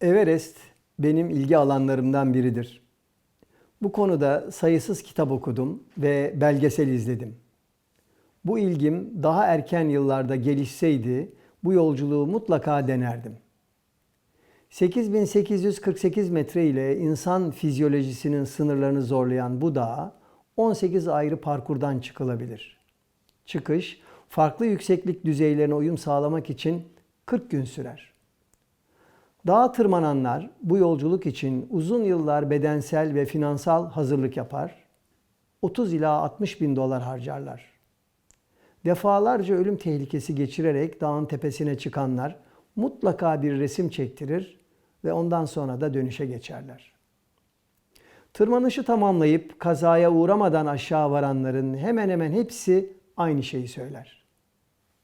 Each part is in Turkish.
Everest benim ilgi alanlarımdan biridir. Bu konuda sayısız kitap okudum ve belgesel izledim. Bu ilgim daha erken yıllarda gelişseydi bu yolculuğu mutlaka denerdim. 8848 metre ile insan fizyolojisinin sınırlarını zorlayan bu dağa 18 ayrı parkurdan çıkılabilir. Çıkış farklı yükseklik düzeylerine uyum sağlamak için 40 gün sürer. Dağa tırmananlar bu yolculuk için uzun yıllar bedensel ve finansal hazırlık yapar. 30 ila 60 bin dolar harcarlar. Defalarca ölüm tehlikesi geçirerek dağın tepesine çıkanlar mutlaka bir resim çektirir ve ondan sonra da dönüşe geçerler. Tırmanışı tamamlayıp kazaya uğramadan aşağı varanların hemen hemen hepsi aynı şeyi söyler.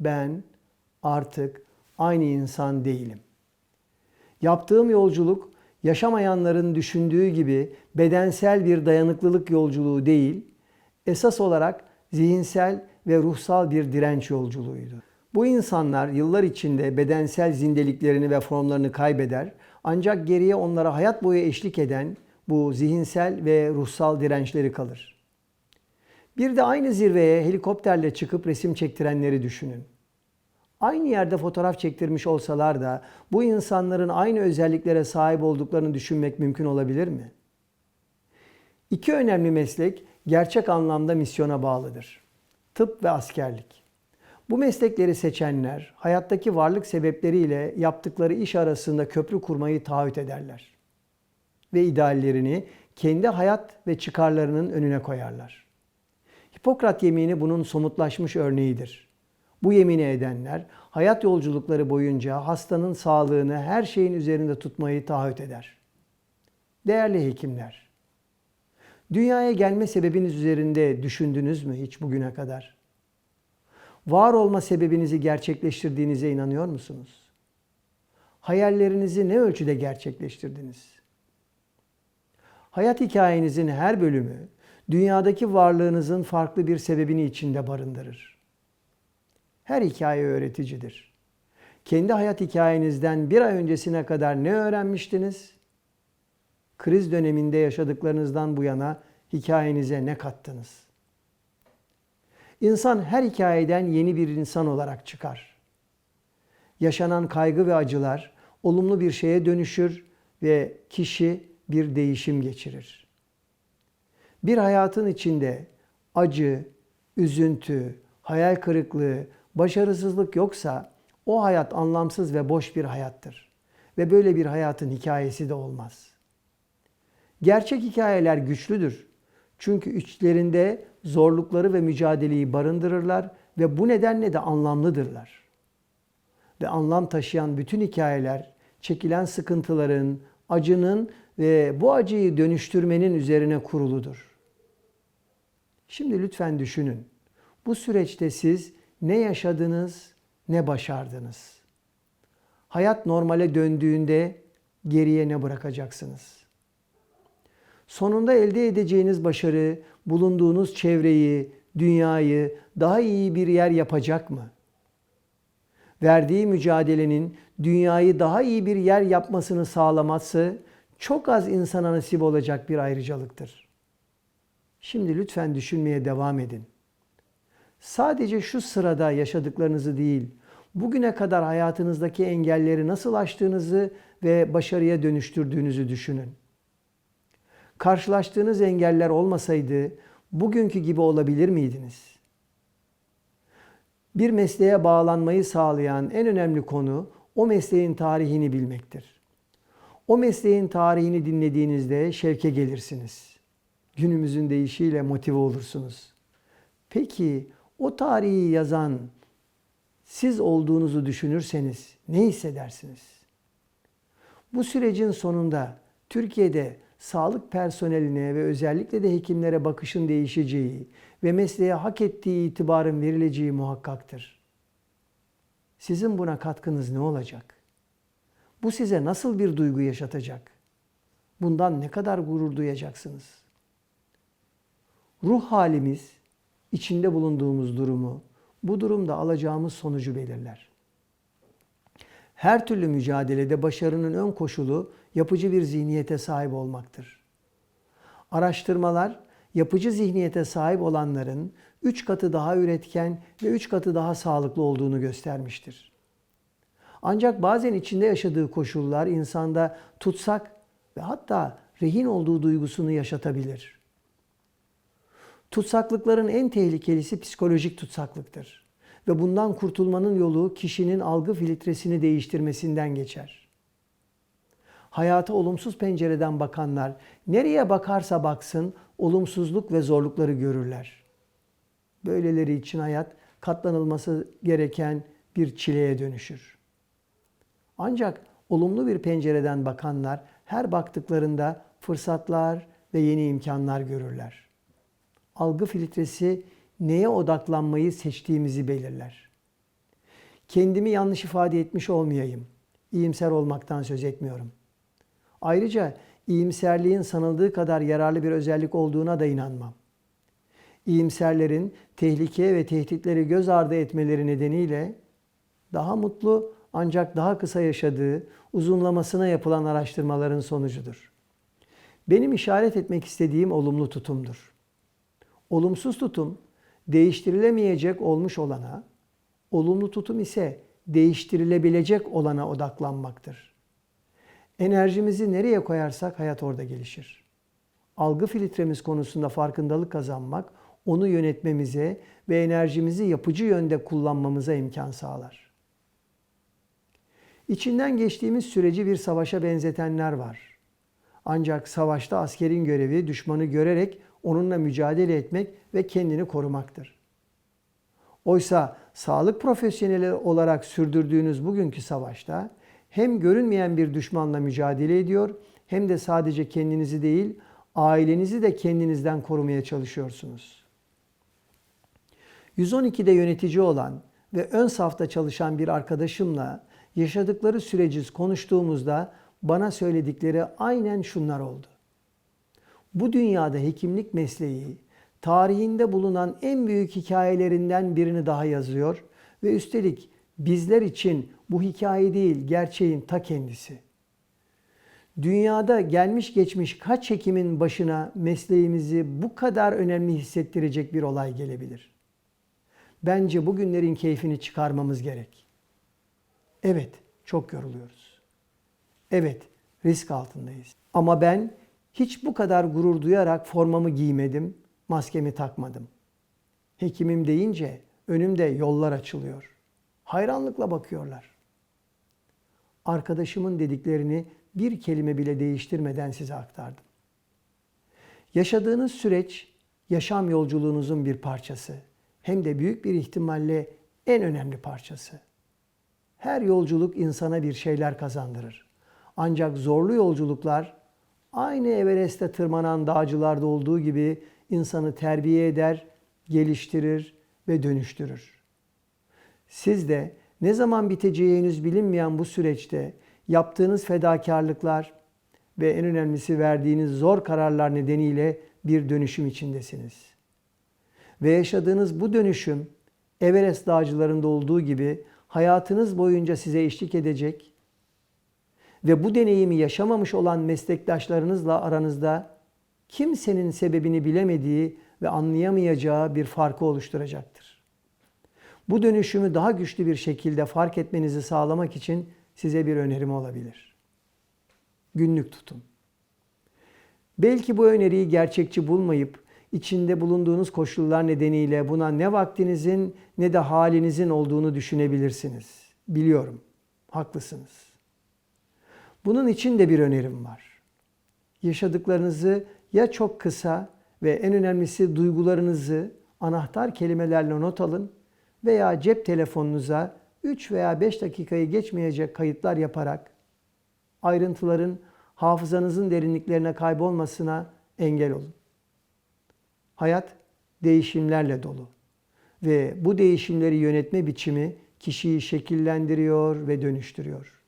Ben artık aynı insan değilim. Yaptığım yolculuk yaşamayanların düşündüğü gibi bedensel bir dayanıklılık yolculuğu değil, esas olarak zihinsel ve ruhsal bir direnç yolculuğuydu. Bu insanlar yıllar içinde bedensel zindeliklerini ve formlarını kaybeder ancak geriye onlara hayat boyu eşlik eden bu zihinsel ve ruhsal dirençleri kalır. Bir de aynı zirveye helikopterle çıkıp resim çektirenleri düşünün. Aynı yerde fotoğraf çektirmiş olsalar da bu insanların aynı özelliklere sahip olduklarını düşünmek mümkün olabilir mi? İki önemli meslek gerçek anlamda misyona bağlıdır. Tıp ve askerlik. Bu meslekleri seçenler hayattaki varlık sebepleriyle yaptıkları iş arasında köprü kurmayı taahhüt ederler. Ve ideallerini kendi hayat ve çıkarlarının önüne koyarlar. Hipokrat yemini bunun somutlaşmış örneğidir. Bu yemini edenler hayat yolculukları boyunca hastanın sağlığını her şeyin üzerinde tutmayı taahhüt eder. Değerli hekimler, dünyaya gelme sebebiniz üzerinde düşündünüz mü hiç bugüne kadar? Var olma sebebinizi gerçekleştirdiğinize inanıyor musunuz? Hayallerinizi ne ölçüde gerçekleştirdiniz? Hayat hikayenizin her bölümü dünyadaki varlığınızın farklı bir sebebini içinde barındırır. Her hikaye öğreticidir. Kendi hayat hikayenizden bir ay öncesine kadar ne öğrenmiştiniz? Kriz döneminde yaşadıklarınızdan bu yana hikayenize ne kattınız? İnsan her hikayeden yeni bir insan olarak çıkar. Yaşanan kaygı ve acılar olumlu bir şeye dönüşür ve kişi bir değişim geçirir. Bir hayatın içinde acı, üzüntü, hayal kırıklığı, başarısızlık yoksa o hayat anlamsız ve boş bir hayattır. Ve böyle bir hayatın hikayesi de olmaz. Gerçek hikayeler güçlüdür. Çünkü içlerinde zorlukları ve mücadeleyi barındırırlar ve bu nedenle de anlamlıdırlar. Ve anlam taşıyan bütün hikayeler çekilen sıkıntıların, acının ve bu acıyı dönüştürmenin üzerine kuruludur. Şimdi lütfen düşünün. Bu süreçte siz ne yaşadınız, ne başardınız? Hayat normale döndüğünde geriye ne bırakacaksınız? Sonunda elde edeceğiniz başarı bulunduğunuz çevreyi, dünyayı daha iyi bir yer yapacak mı? Verdiği mücadelenin dünyayı daha iyi bir yer yapmasını sağlaması çok az insana nasip olacak bir ayrıcalıktır. Şimdi lütfen düşünmeye devam edin. Sadece şu sırada yaşadıklarınızı değil, bugüne kadar hayatınızdaki engelleri nasıl aştığınızı ve başarıya dönüştürdüğünüzü düşünün. Karşılaştığınız engeller olmasaydı bugünkü gibi olabilir miydiniz? Bir mesleğe bağlanmayı sağlayan en önemli konu o mesleğin tarihini bilmektir. O mesleğin tarihini dinlediğinizde şevke gelirsiniz. Günümüzün deyişiyle motive olursunuz. Peki o tarihi yazan siz olduğunuzu düşünürseniz ne hissedersiniz? Bu sürecin sonunda Türkiye'de sağlık personeline ve özellikle de hekimlere bakışın değişeceği ve mesleğe hak ettiği itibarın verileceği muhakkaktır. Sizin buna katkınız ne olacak? Bu size nasıl bir duygu yaşatacak? Bundan ne kadar gurur duyacaksınız? Ruh halimiz, içinde bulunduğumuz durumu, bu durumda alacağımız sonucu belirler. Her türlü mücadelede başarının ön koşulu yapıcı bir zihniyete sahip olmaktır. Araştırmalar yapıcı zihniyete sahip olanların 3 katı daha üretken ve 3 katı daha sağlıklı olduğunu göstermiştir. Ancak bazen içinde yaşadığı koşullar insanda tutsak ve hatta rehin olduğu duygusunu yaşatabilir. Tutsaklıkların en tehlikelisi psikolojik tutsaklıktır ve bundan kurtulmanın yolu kişinin algı filtresini değiştirmesinden geçer. Hayata olumsuz pencereden bakanlar nereye bakarsa baksın olumsuzluk ve zorlukları görürler. Böyleleri için hayat katlanılması gereken bir çileye dönüşür. Ancak olumlu bir pencereden bakanlar her baktıklarında fırsatlar ve yeni imkanlar görürler. Algı filtresi neye odaklanmayı seçtiğimizi belirler. Kendimi yanlış ifade etmiş olmayayım. İyimser olmaktan söz etmiyorum. Ayrıca iyimserliğin sanıldığı kadar yararlı bir özellik olduğuna da inanmam. İyimserlerin tehlikeye ve tehditleri göz ardı etmeleri nedeniyle daha mutlu ancak daha kısa yaşadığı uzunlamasına yapılan araştırmaların sonucudur. Benim işaret etmek istediğim olumlu tutumdur. Olumsuz tutum değiştirilemeyecek olmuş olana, olumlu tutum ise değiştirilebilecek olana odaklanmaktır. Enerjimizi nereye koyarsak hayat orada gelişir. Algı filtremiz konusunda farkındalık kazanmak, onu yönetmemize ve enerjimizi yapıcı yönde kullanmamıza imkan sağlar. İçinden geçtiğimiz süreci bir savaşa benzetenler var. Ancak savaşta askerin görevi düşmanı görerek onunla mücadele etmek ve kendini korumaktır. Oysa sağlık profesyoneli olarak sürdürdüğünüz bugünkü savaşta hem görünmeyen bir düşmanla mücadele ediyor hem de sadece kendinizi değil ailenizi de kendinizden korumaya çalışıyorsunuz. 112'de yönetici olan ve ön safta çalışan bir arkadaşımla yaşadıkları süreci konuştuğumuzda bana söyledikleri aynen şunlar oldu. Bu dünyada hekimlik mesleği tarihinde bulunan en büyük hikayelerinden birini daha yazıyor ve üstelik bizler için bu hikaye değil gerçeğin ta kendisi. Dünyada gelmiş geçmiş kaç hekimin başına mesleğimizi bu kadar önemli hissettirecek bir olay gelebilir. Bence bugünlerin keyfini çıkarmamız gerek. Evet, çok yoruluyoruz. Evet, risk altındayız. Ama ben hiç bu kadar gurur duyarak formamı giymedim, maskemi takmadım. Hekimim deyince önümde yollar açılıyor. Hayranlıkla bakıyorlar. Arkadaşımın dediklerini bir kelime bile değiştirmeden size aktardım. Yaşadığınız süreç yaşam yolculuğunuzun bir parçası. Hem de büyük bir ihtimalle en önemli parçası. Her yolculuk insana bir şeyler kazandırır. Ancak zorlu yolculuklar aynı Everest'e tırmanan dağcılarda olduğu gibi insanı terbiye eder, geliştirir ve dönüştürür. Siz de ne zaman biteceği henüz bilinmeyen bu süreçte yaptığınız fedakarlıklar ve en önemlisi verdiğiniz zor kararlar nedeniyle bir dönüşüm içindesiniz. Ve yaşadığınız bu dönüşüm Everest dağcılarında olduğu gibi hayatınız boyunca size eşlik edecek ve bu deneyimi yaşamamış olan meslektaşlarınızla aranızda kimsenin sebebini bilemediği ve anlayamayacağı bir farkı oluşturacaktır. Bu dönüşümü daha güçlü bir şekilde fark etmenizi sağlamak için size bir önerim olabilir. Günlük tutun. Belki bu öneriyi gerçekçi bulmayıp içinde bulunduğunuz koşullar nedeniyle buna ne vaktinizin ne de halinizin olduğunu düşünebilirsiniz. Biliyorum. Haklısınız. Bunun için de bir önerim var. Yaşadıklarınızı ya çok kısa ve en önemlisi duygularınızı anahtar kelimelerle not alın veya cep telefonunuza 3 veya 5 dakikayı geçmeyecek kayıtlar yaparak ayrıntıların hafızanızın derinliklerine kaybolmasına engel olun. Hayat değişimlerle dolu ve bu değişimleri yönetme biçimi kişiyi şekillendiriyor ve dönüştürüyor.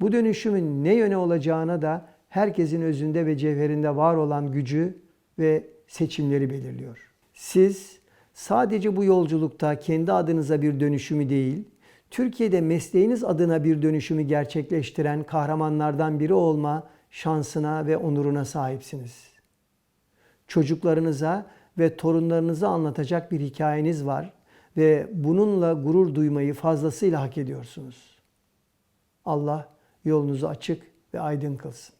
Bu dönüşümün ne yöne olacağına da herkesin özünde ve cevherinde var olan gücü ve seçimleri belirliyor. Siz sadece bu yolculukta kendi adınıza bir dönüşümü değil, Türkiye'de mesleğiniz adına bir dönüşümü gerçekleştiren kahramanlardan biri olma şansına ve onuruna sahipsiniz. Çocuklarınıza ve torunlarınıza anlatacak bir hikayeniz var ve bununla gurur duymayı fazlasıyla hak ediyorsunuz. Allah yolunuzu açık ve aydın kılsın.